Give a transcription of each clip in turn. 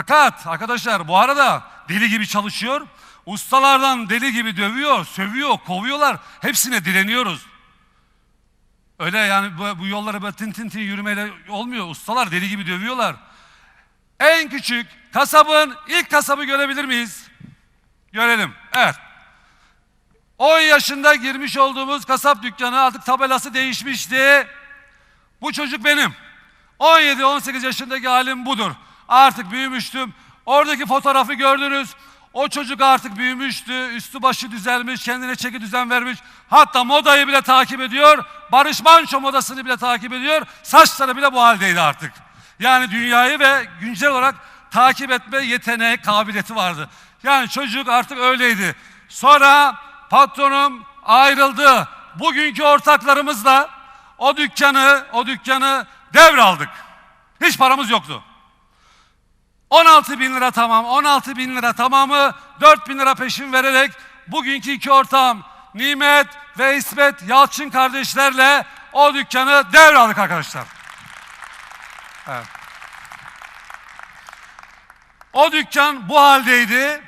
Fakat arkadaşlar bu arada deli gibi çalışıyor. Ustalardan deli gibi dövüyor, sövüyor, kovuyorlar. Hepsine direniyoruz. Öyle yani bu, bu yollara böyle tin tin tin yürümeyle olmuyor. Ustalar deli gibi dövüyorlar. En küçük kasabın ilk kasabı görebilir miyiz? Görelim. Evet. 10 yaşında girmiş olduğumuz kasap dükkanı artık tabelası değişmişti. Bu çocuk benim. 17-18 yaşındaki halim budur. Artık büyümüştüm. Oradaki fotoğrafı gördünüz. O çocuk artık büyümüştü. Üstü başı düzelmiş, kendine çeki düzen vermiş. Hatta modayı bile takip ediyor. Barış Manço modasını bile takip ediyor. Saçları bile bu haldeydi artık. Yani dünyayı ve güncel olarak takip etme yeteneği, kabiliyeti vardı. Yani çocuk artık öyleydi. Sonra patronum ayrıldı. Bugünkü ortaklarımızla o dükkanı, o dükkanı devraldık. Hiç paramız yoktu. 16 bin lira tamam, 16 bin lira tamamı 4 bin lira peşin vererek bugünkü iki ortağım Nimet ve İsmet Yalçın kardeşlerle o dükkanı devraldık arkadaşlar. Evet. O dükkan bu haldeydi.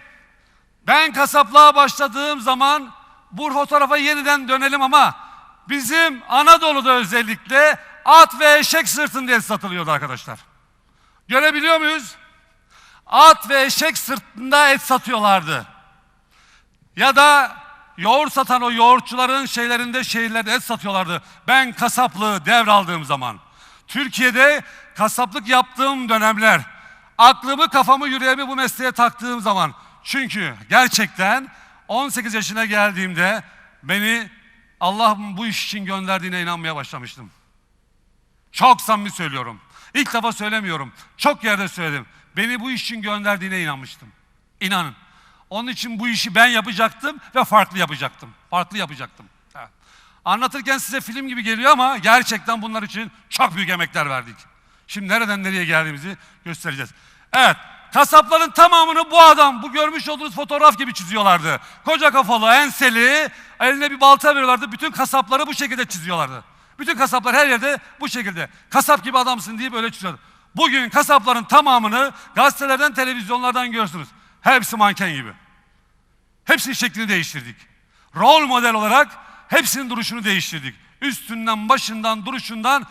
Ben kasaplığa başladığım zaman bu fotoğrafa yeniden dönelim ama bizim Anadolu'da özellikle at ve eşek sırtında et satılıyordu arkadaşlar. Görebiliyor muyuz? At ve eşek sırtında et satıyorlardı. Ya da yoğurt satan o yoğurtçuların şeylerinde şehirlerde et satıyorlardı. Ben kasaplığı devraldığım zaman. Türkiye'de kasaplık yaptığım dönemler. Aklımı, kafamı, yüreğimi bu mesleğe taktığım zaman. Çünkü gerçekten 18 yaşına geldiğimde beni Allah'ın bu iş için gönderdiğine inanmaya başlamıştım. Çok samimi söylüyorum. İlk defa söylemiyorum. Çok yerde söyledim. Beni bu iş için gönderdiğine inanmıştım. İnanın. Onun için bu işi ben yapacaktım ve farklı yapacaktım. Farklı yapacaktım. Evet. Anlatırken size film gibi geliyor ama gerçekten bunlar için çok büyük emekler verdik. Şimdi nereden nereye geldiğimizi göstereceğiz. Evet, kasapların tamamını bu adam, bu görmüş olduğunuz fotoğraf gibi çiziyorlardı. Koca kafalı, enseli, eline bir balta veriyorlardı. Bütün kasapları bu şekilde çiziyorlardı. Bütün kasaplar her yerde bu şekilde. Kasap gibi adamsın diye böyle çiziyordu. Bugün kasapların tamamını gazetelerden, televizyonlardan görürsünüz. Hepsi manken gibi. Hepsinin şeklini değiştirdik. Rol model olarak hepsinin duruşunu değiştirdik. Üstünden, başından, duruşundan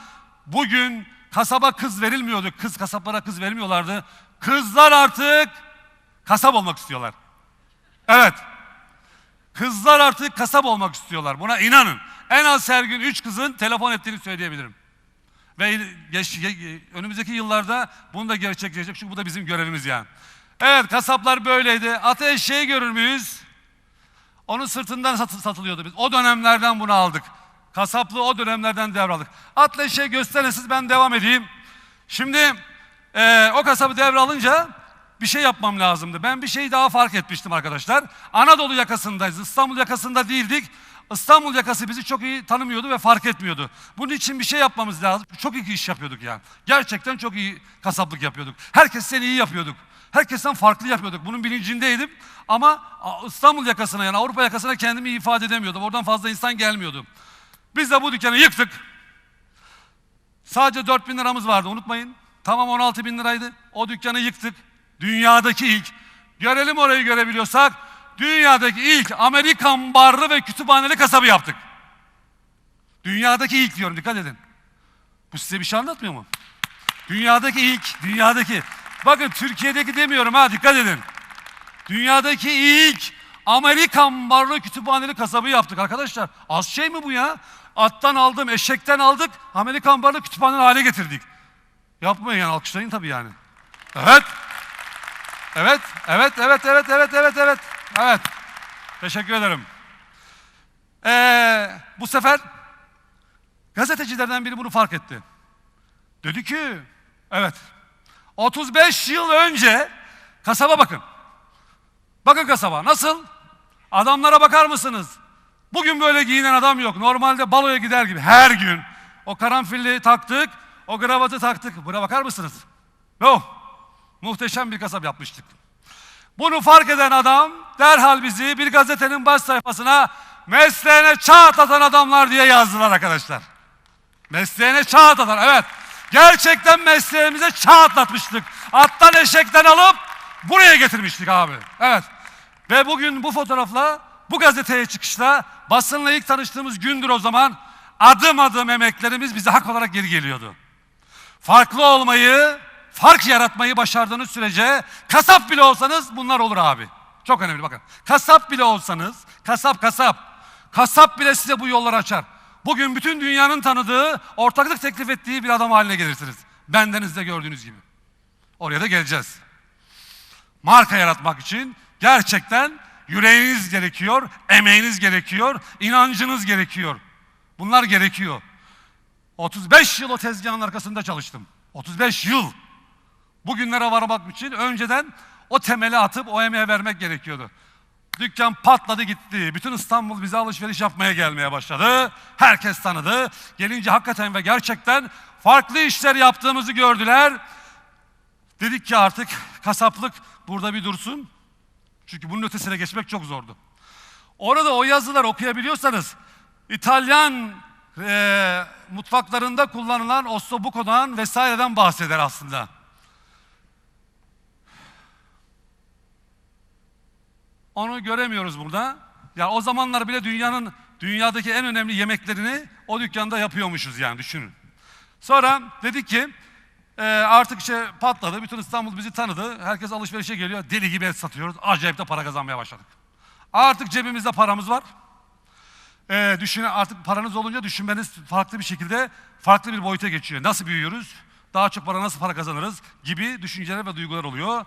bugün kasaba kız verilmiyordu. Kız kasaplara kız vermiyorlardı. Kızlar artık kasap olmak istiyorlar. Evet. Kızlar artık kasap olmak istiyorlar. Buna inanın. En az her gün üç kızın telefon ettiğini söyleyebilirim. Ve geç, önümüzdeki yıllarda bunu da gerçekleşecek. Çünkü bu da bizim görevimiz yani. Evet kasaplar böyleydi. Ata eşeği görür müyüz? Onun sırtından sat, satılıyordu biz. O dönemlerden bunu aldık. Kasaplığı o dönemlerden devraldık. Atla eşeği gösterin siz ben devam edeyim. Şimdi e, o kasabı devralınca bir şey yapmam lazımdı. Ben bir şey daha fark etmiştim arkadaşlar. Anadolu yakasındayız. İstanbul yakasında değildik. İstanbul yakası bizi çok iyi tanımıyordu ve fark etmiyordu. Bunun için bir şey yapmamız lazım. Çok iyi iş yapıyorduk yani. Gerçekten çok iyi kasaplık yapıyorduk. Herkesten iyi yapıyorduk. Herkesten farklı yapıyorduk. Bunun bilincindeydim. Ama İstanbul yakasına yani Avrupa yakasına kendimi ifade edemiyordum. Oradan fazla insan gelmiyordu. Biz de bu dükkanı yıktık. Sadece 4 bin liramız vardı unutmayın. Tamam 16 bin liraydı. O dükkanı yıktık. Dünyadaki ilk. Görelim orayı görebiliyorsak. Dünyadaki ilk Amerikan barlı ve kütüphaneli kasabı yaptık. Dünyadaki ilk diyorum dikkat edin. Bu size bir şey anlatmıyor mu? Dünyadaki ilk, dünyadaki. Bakın Türkiye'deki demiyorum ha dikkat edin. Dünyadaki ilk Amerikan barlı kütüphaneli kasabı yaptık arkadaşlar. Az şey mi bu ya? Attan aldım, eşekten aldık, Amerikan barlı kütüphaneli hale getirdik. Yapmayın yani alkışlayın tabii yani. Evet. Evet, evet, evet, evet, evet, evet, evet. Evet. Teşekkür ederim. Ee, bu sefer gazetecilerden biri bunu fark etti. Dedi ki, evet, 35 yıl önce kasaba bakın. Bakın kasaba nasıl? Adamlara bakar mısınız? Bugün böyle giyinen adam yok. Normalde baloya gider gibi her gün. O karanfilli taktık, o kravatı taktık. Buna bakar mısınız? Yok. Muhteşem bir kasap yapmıştık. Bunu fark eden adam derhal bizi bir gazetenin baş sayfasına mesleğine çağ atlatan adamlar diye yazdılar arkadaşlar. Mesleğine çağ atlatan evet. Gerçekten mesleğimize çağ atlatmıştık. Attan eşekten alıp buraya getirmiştik abi. Evet. Ve bugün bu fotoğrafla, bu gazeteye çıkışla basınla ilk tanıştığımız gündür o zaman adım adım emeklerimiz bize hak olarak geri geliyordu. Farklı olmayı, fark yaratmayı başardığınız sürece kasap bile olsanız bunlar olur abi. Çok önemli bakın. Kasap bile olsanız, kasap kasap, kasap bile size bu yolları açar. Bugün bütün dünyanın tanıdığı, ortaklık teklif ettiği bir adam haline gelirsiniz. Bendenizde gördüğünüz gibi. Oraya da geleceğiz. Marka yaratmak için gerçekten yüreğiniz gerekiyor, emeğiniz gerekiyor, inancınız gerekiyor. Bunlar gerekiyor. 35 yıl o tezgahın arkasında çalıştım. 35 yıl. Bugünlere varmak için önceden o temeli atıp o emeğe vermek gerekiyordu. Dükkan patladı gitti. Bütün İstanbul bize alışveriş yapmaya gelmeye başladı. Herkes tanıdı. Gelince hakikaten ve gerçekten farklı işler yaptığımızı gördüler. Dedik ki artık kasaplık burada bir dursun. Çünkü bunun ötesine geçmek çok zordu. Orada o yazılar okuyabiliyorsanız İtalyan e, mutfaklarında kullanılan ossobuco'dan vesaireden bahseder aslında. Onu göremiyoruz burada. Ya o zamanlar bile dünyanın dünyadaki en önemli yemeklerini o dükkanda yapıyormuşuz yani düşünün. Sonra dedik ki e, artık şey patladı. Bütün İstanbul bizi tanıdı. Herkes alışverişe geliyor. Deli gibi et satıyoruz. Acayip de para kazanmaya başladık. Artık cebimizde paramız var. E, düşünün artık paranız olunca düşünmeniz farklı bir şekilde farklı bir boyuta geçiyor. Nasıl büyüyoruz? Daha çok para nasıl para kazanırız gibi düşünceler ve duygular oluyor.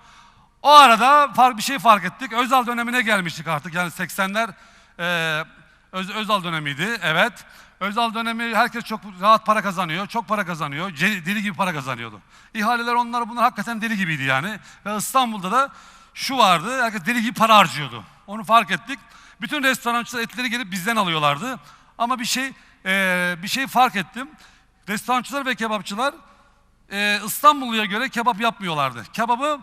O arada fark, bir şey fark ettik. Özal dönemine gelmiştik artık. Yani 80'ler e, Öz, Özal dönemiydi. Evet. Özal dönemi herkes çok rahat para kazanıyor. Çok para kazanıyor. Deli gibi para kazanıyordu. İhaleler onlar bunlar hakikaten deli gibiydi yani. Ve İstanbul'da da şu vardı. Herkes deli gibi para harcıyordu. Onu fark ettik. Bütün restorançılar etleri gelip bizden alıyorlardı. Ama bir şey e, bir şey fark ettim. Restorançılar ve kebapçılar e, İstanbulluya göre kebap yapmıyorlardı. Kebabı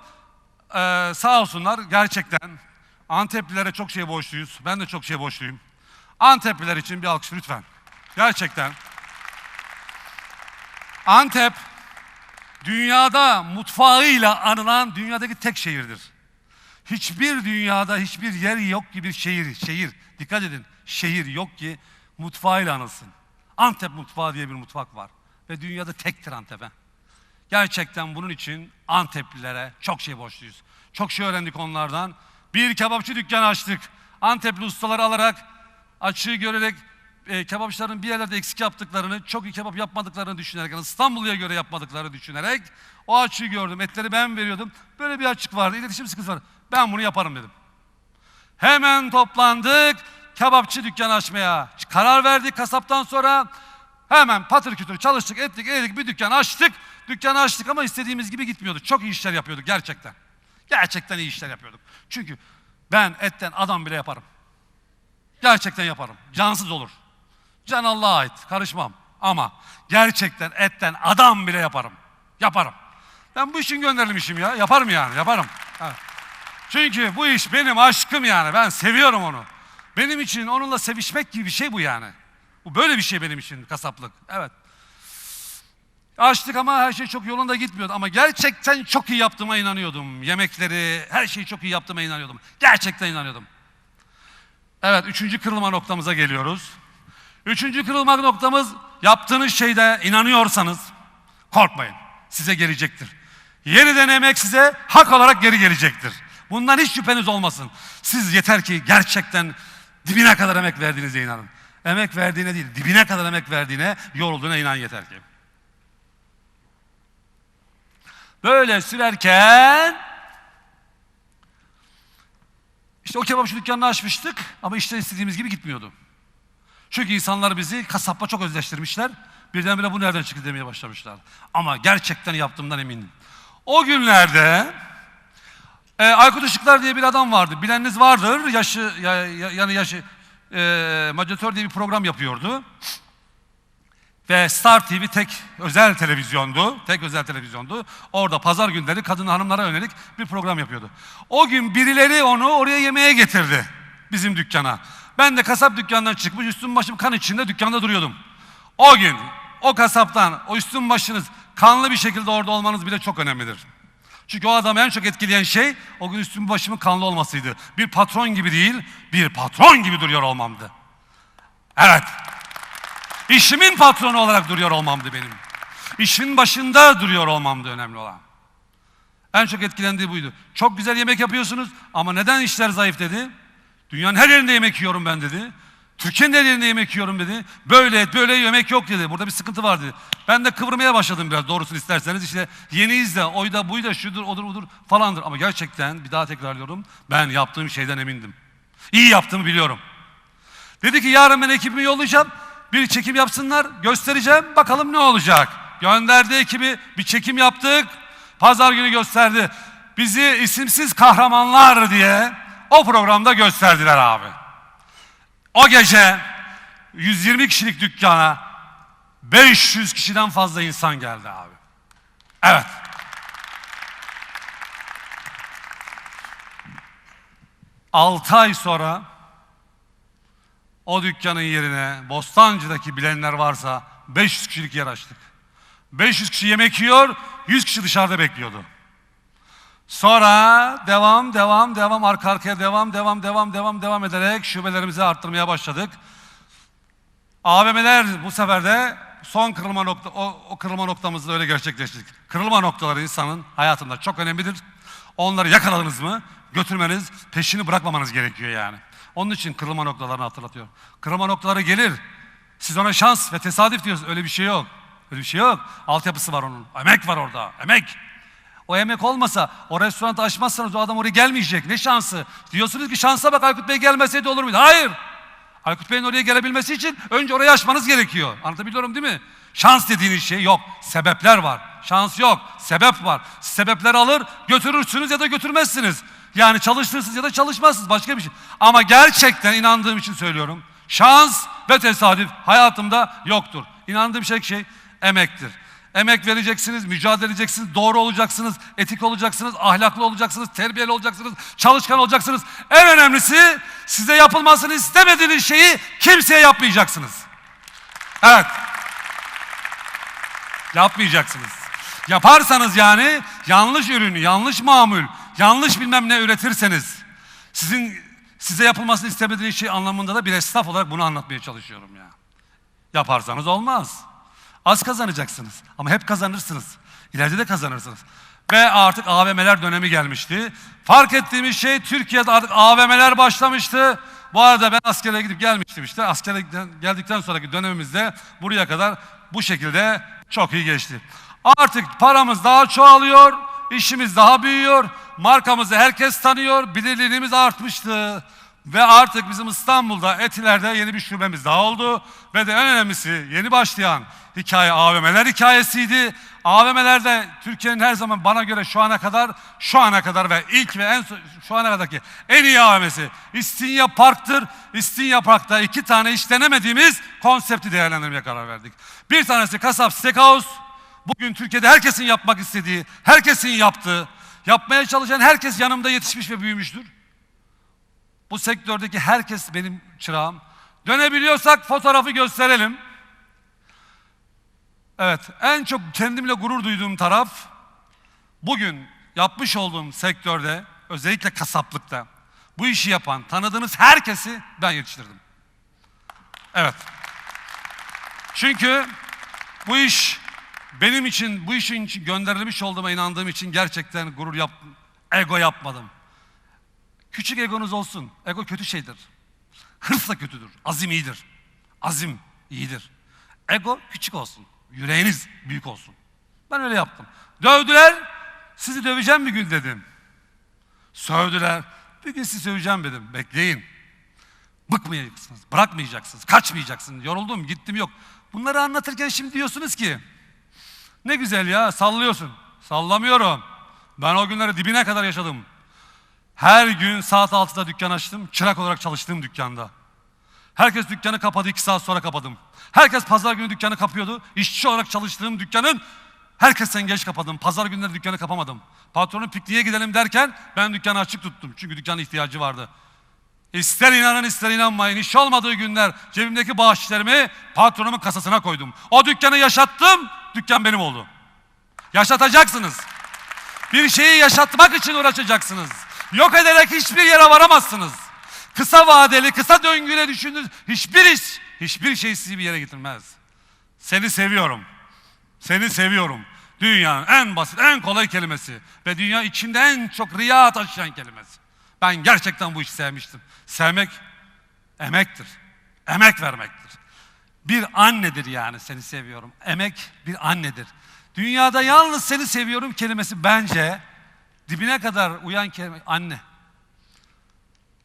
ee, sağ olsunlar gerçekten Anteplilere çok şey borçluyuz. Ben de çok şey borçluyum. Antepliler için bir alkış lütfen. Gerçekten. Antep dünyada mutfağıyla anılan dünyadaki tek şehirdir. Hiçbir dünyada hiçbir yer yok ki bir şehir, şehir. Dikkat edin. Şehir yok ki mutfağıyla anılsın. Antep mutfağı diye bir mutfak var. Ve dünyada tektir Antep'e. Gerçekten bunun için Anteplilere çok şey borçluyuz. Çok şey öğrendik onlardan. Bir kebapçı dükkanı açtık. Antepli ustaları alarak, açığı görerek e, kebapçıların bir yerlerde eksik yaptıklarını, çok iyi kebap yapmadıklarını düşünerek, yani İstanbul'a göre yapmadıklarını düşünerek o açığı gördüm. Etleri ben veriyordum. Böyle bir açık vardı, iletişim sıkıntısı vardı. Ben bunu yaparım dedim. Hemen toplandık kebapçı dükkanı açmaya. Karar verdik kasaptan sonra hemen patır kütür çalıştık ettik eğildik bir dükkan açtık. Dükkanı açtık ama istediğimiz gibi gitmiyordu. Çok iyi işler yapıyorduk gerçekten. Gerçekten iyi işler yapıyorduk. Çünkü ben etten adam bile yaparım. Gerçekten yaparım. Cansız olur. Can Allah'a ait. Karışmam. Ama gerçekten etten adam bile yaparım. Yaparım. Ben bu işin gönderilmişim ya. Yaparım yani. Yaparım. Çünkü bu iş benim aşkım yani. Ben seviyorum onu. Benim için onunla sevişmek gibi bir şey bu yani. Bu böyle bir şey benim için kasaplık. Evet. Açtık ama her şey çok yolunda gitmiyordu. Ama gerçekten çok iyi yaptığıma inanıyordum. Yemekleri, her şeyi çok iyi yaptığıma inanıyordum. Gerçekten inanıyordum. Evet, üçüncü kırılma noktamıza geliyoruz. Üçüncü kırılma noktamız yaptığınız şeyde inanıyorsanız korkmayın. Size gelecektir. Yeniden emek size hak olarak geri gelecektir. Bundan hiç şüpheniz olmasın. Siz yeter ki gerçekten dibine kadar emek verdiğinize inanın. Emek verdiğine değil, dibine kadar emek verdiğine, yorulduğuna inan yeter ki. Böyle sürerken işte o kebapçı dükkanını açmıştık ama işler istediğimiz gibi gitmiyordu. Çünkü insanlar bizi kasapla çok özleştirmişler. Birdenbire bu nereden çıktı demeye başlamışlar. Ama gerçekten yaptığımdan eminim. O günlerde e, Aykut Işıklar diye bir adam vardı. Bileniniz vardır. Yaşı ya, ya- yani yaşı e, Madyatör diye bir program yapıyordu. Ve Star TV tek özel televizyondu. Tek özel televizyondu. Orada pazar günleri kadın hanımlara yönelik bir program yapıyordu. O gün birileri onu oraya yemeğe getirdi. Bizim dükkana. Ben de kasap dükkanından çıkmış üstüm başım kan içinde dükkanda duruyordum. O gün o kasaptan o üstün başınız kanlı bir şekilde orada olmanız bile çok önemlidir. Çünkü o adamı en çok etkileyen şey o gün üstümün başımın kanlı olmasıydı. Bir patron gibi değil, bir patron gibi duruyor olmamdı. Evet. İşimin patronu olarak duruyor olmamdı benim. İşin başında duruyor olmamdı önemli olan. En çok etkilendiği buydu. Çok güzel yemek yapıyorsunuz ama neden işler zayıf dedi. Dünyanın her yerinde yemek yiyorum ben dedi. Türkiye'nin her yerinde yemek yiyorum dedi. Böyle böyle yemek yok dedi. Burada bir sıkıntı var dedi. Ben de kıvırmaya başladım biraz doğrusunu isterseniz. işte yeniyiz de oyda buyda şudur odur budur falandır. Ama gerçekten bir daha tekrarlıyorum. Ben yaptığım şeyden emindim. İyi yaptığımı biliyorum. Dedi ki yarın ben ekibimi yollayacağım. Bir çekim yapsınlar göstereceğim bakalım ne olacak. Gönderdi ekibi bir çekim yaptık. Pazar günü gösterdi. Bizi isimsiz kahramanlar diye o programda gösterdiler abi. O gece 120 kişilik dükkana 500 kişiden fazla insan geldi abi. Evet. Altı ay sonra o dükkanın yerine Bostancı'daki bilenler varsa 500 kişilik yer açtık. 500 kişi yemek yiyor, 100 kişi dışarıda bekliyordu. Sonra devam, devam, devam, arka arkaya devam, devam, devam, devam, devam ederek şubelerimizi arttırmaya başladık. AVM'ler bu sefer de son kırılma nokta, o, o kırılma noktamızda öyle gerçekleştirdik. Kırılma noktaları insanın hayatında çok önemlidir. Onları yakaladınız mı götürmeniz, peşini bırakmamanız gerekiyor yani. Onun için kırılma noktalarını hatırlatıyor. Kırılma noktaları gelir. Siz ona şans ve tesadüf diyorsunuz. Öyle bir şey yok. Öyle bir şey yok. Altyapısı var onun. Emek var orada. Emek. O emek olmasa, o restoranı açmazsanız o adam oraya gelmeyecek. Ne şansı? Diyorsunuz ki şansa bak Aykut Bey gelmeseydi olur muydu? Hayır. Aykut Bey'in oraya gelebilmesi için önce orayı açmanız gerekiyor. Anlatabiliyorum değil mi? Şans dediğiniz şey yok. Sebepler var. Şans yok. Sebep var. Sebepleri alır, götürürsünüz ya da götürmezsiniz. Yani çalıştırırsınız ya da çalışmazsınız. Başka bir şey. Ama gerçekten inandığım için söylüyorum. Şans ve tesadüf hayatımda yoktur. İnandığım şey şey emektir. Emek vereceksiniz, mücadele edeceksiniz, doğru olacaksınız, etik olacaksınız, ahlaklı olacaksınız, terbiyeli olacaksınız, çalışkan olacaksınız. En önemlisi size yapılmasını istemediğiniz şeyi kimseye yapmayacaksınız. Evet. Yapmayacaksınız. Yaparsanız yani yanlış ürün, yanlış mamul, yanlış bilmem ne üretirseniz sizin size yapılmasını istemediğiniz şey anlamında da bir esnaf olarak bunu anlatmaya çalışıyorum ya. Yaparsanız olmaz. Az kazanacaksınız ama hep kazanırsınız. İleride de kazanırsınız. Ve artık AVM'ler dönemi gelmişti. Fark ettiğimiz şey Türkiye'de artık AVM'ler başlamıştı. Bu arada ben askere gidip gelmiştim işte. Askere geldikten sonraki dönemimizde buraya kadar bu şekilde çok iyi geçti. Artık paramız daha çoğalıyor, işimiz daha büyüyor, markamızı herkes tanıyor, bilinirliğimiz artmıştı. Ve artık bizim İstanbul'da Etiler'de yeni bir şubemiz daha oldu. Ve de en önemlisi yeni başlayan hikaye AVM'ler hikayesiydi. AVM'lerde Türkiye'nin her zaman bana göre şu ana kadar, şu ana kadar ve ilk ve en şu ana kadarki en iyi AVM'si İstinye Park'tır. İstinye Park'ta iki tane hiç denemediğimiz konsepti değerlendirmeye karar verdik. Bir tanesi Kasap Steakhouse. Bugün Türkiye'de herkesin yapmak istediği, herkesin yaptığı, yapmaya çalışan herkes yanımda yetişmiş ve büyümüştür. Bu sektördeki herkes benim çırağım. Dönebiliyorsak fotoğrafı gösterelim. Evet, en çok kendimle gurur duyduğum taraf bugün yapmış olduğum sektörde, özellikle kasaplıkta bu işi yapan, tanıdığınız herkesi ben yetiştirdim. Evet. Çünkü bu iş benim için, bu işin için gönderilmiş olduğuma inandığım için gerçekten gurur yap, ego yapmadım. Küçük egonuz olsun. Ego kötü şeydir. Hırs da kötüdür. Azim iyidir. Azim iyidir. Ego küçük olsun. Yüreğiniz büyük olsun. Ben öyle yaptım. Dövdüler. Sizi döveceğim bir gün dedim. Sövdüler. Bir gün sizi söveceğim dedim. Bekleyin. Bıkmayacaksınız. Bırakmayacaksınız. Kaçmayacaksınız. Yoruldum gittim yok. Bunları anlatırken şimdi diyorsunuz ki ne güzel ya sallıyorsun. Sallamıyorum. Ben o günleri dibine kadar yaşadım. Her gün saat 6'da dükkan açtım. Çırak olarak çalıştığım dükkanda. Herkes dükkanı kapadı. iki saat sonra kapadım. Herkes pazar günü dükkanı kapıyordu. İşçi olarak çalıştığım dükkanın herkesten geç kapadım. Pazar günleri dükkanı kapamadım. Patronun pikniğe gidelim derken ben dükkanı açık tuttum. Çünkü dükkanın ihtiyacı vardı. İster inanın ister inanmayın. İş olmadığı günler cebimdeki bağışlarımı patronumun kasasına koydum. O dükkanı yaşattım. Dükkan benim oldu. Yaşatacaksınız. Bir şeyi yaşatmak için uğraşacaksınız. Yok ederek hiçbir yere varamazsınız. Kısa vadeli, kısa döngüyle düşündüğünüz hiçbir iş, hiçbir şey sizi bir yere getirmez. Seni seviyorum. Seni seviyorum. Dünyanın en basit, en kolay kelimesi. Ve dünya içinde en çok riya taşıyan kelimesi. Ben gerçekten bu işi sevmiştim. Sevmek emektir. Emek vermektir. Bir annedir yani seni seviyorum. Emek bir annedir. Dünyada yalnız seni seviyorum kelimesi bence dibine kadar uyan kelime anne.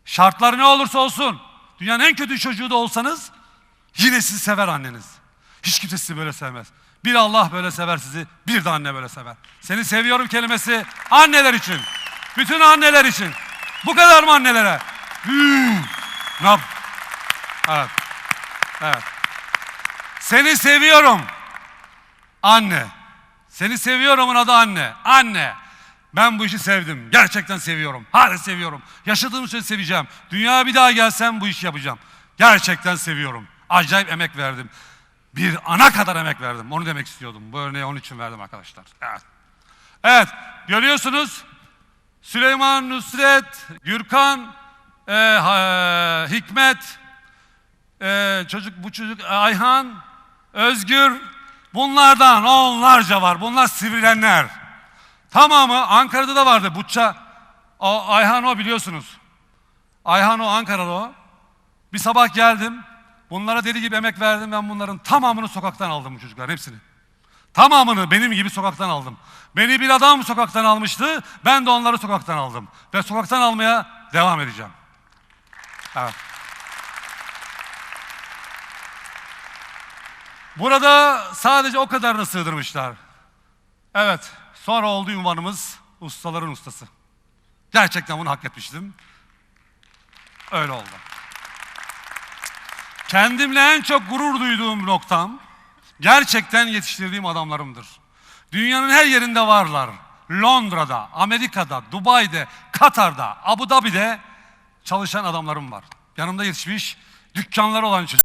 Şartlar ne olursa olsun, dünyanın en kötü çocuğu da olsanız yine sizi sever anneniz. Hiç kimse sizi böyle sevmez. Bir Allah böyle sever sizi, bir de anne böyle sever. Seni seviyorum kelimesi anneler için. Bütün anneler için. Bu kadar mı annelere? Hmm. Ne yap? Evet. Evet. Seni seviyorum. Anne. Seni seviyorumun adı anne. Anne. Ben bu işi sevdim. Gerçekten seviyorum. Hala seviyorum. Yaşadığım sürece seveceğim. Dünyaya bir daha gelsem bu işi yapacağım. Gerçekten seviyorum. Acayip emek verdim. Bir ana kadar emek verdim. Onu demek istiyordum. Bu örneği onun için verdim arkadaşlar. Evet. Evet. Görüyorsunuz. Süleyman Nusret, Gürkan, e, ha- Hikmet, e, çocuk bu çocuk Ayhan, Özgür bunlardan onlarca var. Bunlar sivrilenler. Tamamı Ankara'da da vardı. Butça Ayhan o biliyorsunuz. Ayhan o Ankaralı o. Bir sabah geldim. Bunlara deli gibi emek verdim. Ben bunların tamamını sokaktan aldım bu çocuklar hepsini. Tamamını benim gibi sokaktan aldım. Beni bir adam sokaktan almıştı. Ben de onları sokaktan aldım. Ve sokaktan almaya devam edeceğim. Evet. Burada sadece o kadarını sığdırmışlar. Evet, sonra oldu ünvanımız ustaların ustası. Gerçekten bunu hak etmiştim. Öyle oldu. Kendimle en çok gurur duyduğum noktam gerçekten yetiştirdiğim adamlarımdır. Dünyanın her yerinde varlar. Londra'da, Amerika'da, Dubai'de, Katar'da, Abu Dhabi'de çalışan adamlarım var. Yanımda yetişmiş dükkanları olan çocuk.